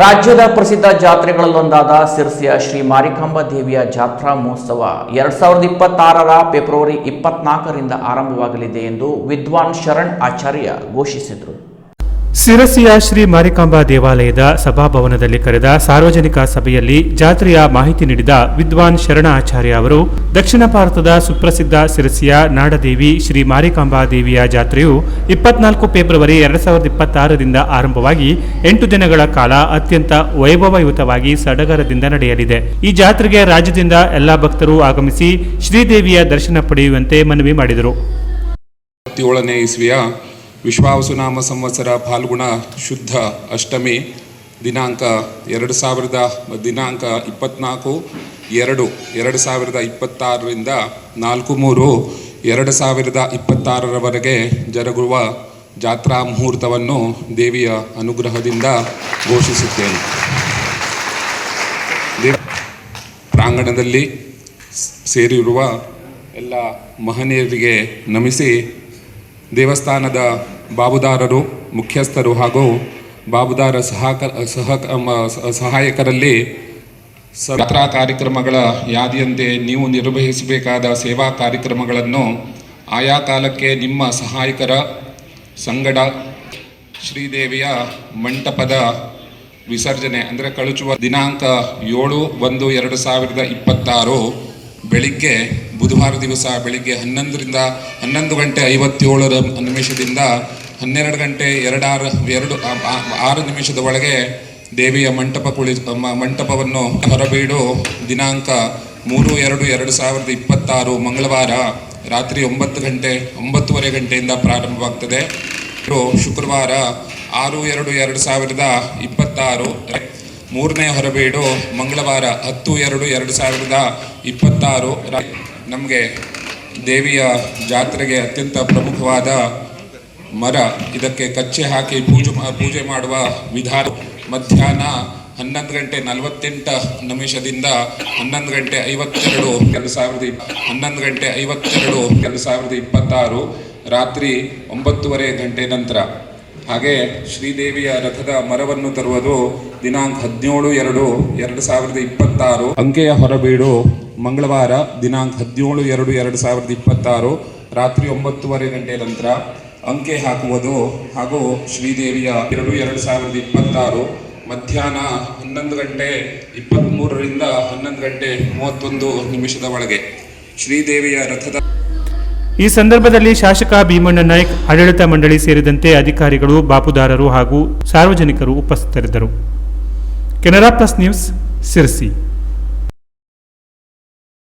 ರಾಜ್ಯದ ಪ್ರಸಿದ್ಧ ಜಾತ್ರೆಗಳಲ್ಲೊಂದಾದ ಸಿರ್ಸಿಯ ಶ್ರೀ ಮಾರಿಕಾಂಬಾ ದೇವಿಯ ಜಾತ್ರಾ ಮಹೋತ್ಸವ ಎರಡ್ ಸಾವಿರದ ಇಪ್ಪತ್ತಾರರ ಫೆಬ್ರವರಿ ಇಪ್ಪತ್ನಾಲ್ಕರಿಂದ ಆರಂಭವಾಗಲಿದೆ ಎಂದು ವಿದ್ವಾನ್ ಶರಣ್ ಆಚಾರ್ಯ ಘೋಷಿಸಿದರು. ಸಿರಸಿಯ ಶ್ರೀ ಮಾರಿಕಾಂಬಾ ದೇವಾಲಯದ ಸಭಾಭವನದಲ್ಲಿ ಕರೆದ ಸಾರ್ವಜನಿಕ ಸಭೆಯಲ್ಲಿ ಜಾತ್ರೆಯ ಮಾಹಿತಿ ನೀಡಿದ ವಿದ್ವಾನ್ ಶರಣ ಆಚಾರ್ಯ ಅವರು, ದಕ್ಷಿಣ ಭಾರತದ ಸುಪ್ರಸಿದ್ಧ ಸಿರಸಿಯ ನಾಡದೇವಿ ಶ್ರೀ ಮಾರಿಕಾಂಬಾ ದೇವಿಯ ಜಾತ್ರೆಯು ಇಪ್ಪತ್ನಾಲ್ಕು ಫೆಬ್ರವರಿ ಎರಡ್ ಸಾವಿರದ ಇಪ್ಪತ್ತಾರರಿಂದ ಆರಂಭವಾಗಿ ಎಂಟು ದಿನಗಳ ಕಾಲ ಅತ್ಯಂತ ವೈಭವಯುತವಾಗಿ ಸಡಗರದಿಂದ ನಡೆಯಲಿದೆ. ಈ ಜಾತ್ರೆಗೆ ರಾಜ್ಯದಿಂದ ಎಲ್ಲಾ ಭಕ್ತರು ಆಗಮಿಸಿ ಶ್ರೀದೇವಿಯ ದರ್ಶನ ಪಡೆಯುವಂತೆ ಮನವಿ ಮಾಡಿದರು. ವಿಶ್ವಾವಸುನಾಮ ಸಂವತ್ಸರ ಫಾಲ್ಗುಣ ಶುದ್ಧ ಅಷ್ಟಮಿ ದಿನಾಂಕ ಎರಡು ಸಾವಿರದ ದಿನಾಂಕ ಇಪ್ಪತ್ತ್ನಾಲ್ಕು ಎರಡು ಎರಡು ಸಾವಿರದ ಇಪ್ಪತ್ತಾರರಿಂದ ನಾಲ್ಕು ಮೂರು, ಎರಡು ಸಾವಿರದ ಇಪ್ಪತ್ತಾರರವರೆಗೆ ಜರುಗುವ ಜಾತ್ರಾ ಮುಹೂರ್ತವನ್ನು ದೇವಿಯ ಅನುಗ್ರಹದಿಂದ ಘೋಷಿಸುತ್ತೇನೆ. ದೇವ ಪ್ರಾಂಗಣದಲ್ಲಿ ಸೇರಿರುವ ಎಲ್ಲ ಮಹನೀಯರಿಗೆ ನಮಿಸಿ ದೇವಸ್ಥಾನದ ಬಾಬುದಾರರು ಮುಖ್ಯಸ್ಥರು ಹಾಗೂ ಬಾಬುದಾರ ಸಹಕ ಸಹ ಸಹಾಯಕರಲ್ಲಿ ಸತ್ರಾ ಕಾರ್ಯಕ್ರಮಗಳ ಯಾದಿಯಂತೆ ನೀವು ನಿರ್ವಹಿಸಬೇಕಾದ ಸೇವಾ ಕಾರ್ಯಕ್ರಮಗಳನ್ನು ಆಯಾ ಕಾಲಕ್ಕೆ ನಿಮ್ಮ ಸಹಾಯಕರ ಸಂಗಡ ಶ್ರೀದೇವಿಯ ಮಂಟಪದ ವಿಸರ್ಜನೆ, ಅಂದರೆ ಕಳುಚುವ ದಿನಾಂಕ ಏಳು ಒಂದು ಎರಡು ಸಾವಿರದ ಇಪ್ಪತ್ತಾರು ಬೆಳಿಗ್ಗೆ, ಬುಧವಾರ ದಿವಸ ಬೆಳಿಗ್ಗೆ ಹನ್ನೊಂದರಿಂದ ಹನ್ನೊಂದು ಗಂಟೆ ಐವತ್ತೇಳರ ನಿಮಿಷದಿಂದ ಹನ್ನೆರಡು ಗಂಟೆ ಎರಡಾರು, ಎರಡು ಆರು ನಿಮಿಷದ ಒಳಗೆ ದೇವಿಯ ಮಂಟಪ ಕುಳಿ ಮಂಟಪವನ್ನು ಹೊರಬೀಡು. ದಿನಾಂಕ ಮೂರು, ಎರಡು ಎರಡು ಸಾವಿರದ ಇಪ್ಪತ್ತಾರು ಮಂಗಳವಾರ ರಾತ್ರಿ ಒಂಬತ್ತು ಗಂಟೆ, ಒಂಬತ್ತುವರೆ ಗಂಟೆಯಿಂದ ಪ್ರಾರಂಭವಾಗ್ತದೆ. ಶುಕ್ರವಾರ ಆರು, ಎರಡು ಎರಡು ಸಾವಿರದ ಇಪ್ಪತ್ತಾರು. ಮೂರನೇ ಹೊರಬೀಡು ಮಂಗಳವಾರ ಹತ್ತು, ಎರಡು ಎರಡು ಸಾವಿರದ ಇಪ್ಪತ್ತಾರು ನಮಗೆ ದೇವಿಯ ಜಾತ್ರೆಗೆ ಅತ್ಯಂತ ಪ್ರಮುಖವಾದ ಮರ. ಇದಕ್ಕೆ ಕಚ್ಚೆ ಹಾಕಿ ಪೂಜೆ ಪೂಜೆ ಮಾಡುವ ವಿಧಾನ. ಮಧ್ಯಾಹ್ನ ಹನ್ನೊಂದು ಗಂಟೆ ನಲವತ್ತೆಂಟು ನಿಮಿಷದಿಂದ ಹನ್ನೊಂದು ಗಂಟೆ ಐವತ್ತೆರಡು, ಎರಡು ಸಾವಿರದ ಇಪ್- ಹನ್ನೊಂದು ಗಂಟೆ ಐವತ್ತೆರಡು, ಎರಡು ಸಾವಿರದ ಇಪ್ಪತ್ತಾರು ರಾತ್ರಿ ಒಂಬತ್ತುವರೆ ಗಂಟೆ ನಂತರ. ಹಾಗೆ ಶ್ರೀದೇವಿಯ ರಥದ ಮರವನ್ನು ತರುವುದು ದಿನಾಂಕ ಹದಿನೇಳು ಎರಡು ಎರಡು ಸಾವಿರದ ಇಪ್ಪತ್ತಾರು. ಅಂಕೆಯ ಹೊರಬೀಡು ಮಂಗಳವಾರ ದಿನಾಂಕ ಹದಿನೇಳು ಎರಡು ಎರಡು ಸಾವಿರದ ಇಪ್ಪತ್ತಾರು, ರಾತ್ರಿ ಒಂಬತ್ತುವರೆ ಗಂಟೆ ನಂತರ ಅಂಕೆ ಹಾಕುವುದು ಹಾಗೂ ಶ್ರೀದೇವಿಯ ಎರಡು ಎರಡು ಸಾವಿರದ ಇಪ್ಪತ್ತಾರು, ಮಧ್ಯಾಹ್ನ ಹನ್ನೊಂದು ಗಂಟೆ ಇಪ್ಪತ್ತ್ಮೂರರಿಂದ ಹನ್ನೊಂದು ಗಂಟೆ ಮೂವತ್ತೊಂದು ನಿಮಿಷದ ಒಳಗೆ. ಶ್ರೀದೇವಿಯ ರಥದ ಈ ಸಂದರ್ಭದಲ್ಲಿ ಶಾಸಕ ಭೀಮಣ್ಣ ನಾಯ್ಕ್, ಆಡಳಿತ ಮಂಡಳಿ ಸೇರಿದಂತೆ ಅಧಿಕಾರಿಗಳು, ಬಾಪುದಾರರು ಹಾಗೂ ಸಾರ್ವಜನಿಕರು ಉಪಸ್ಥಿತರಿದ್ದರು. Canara plus news Sirsi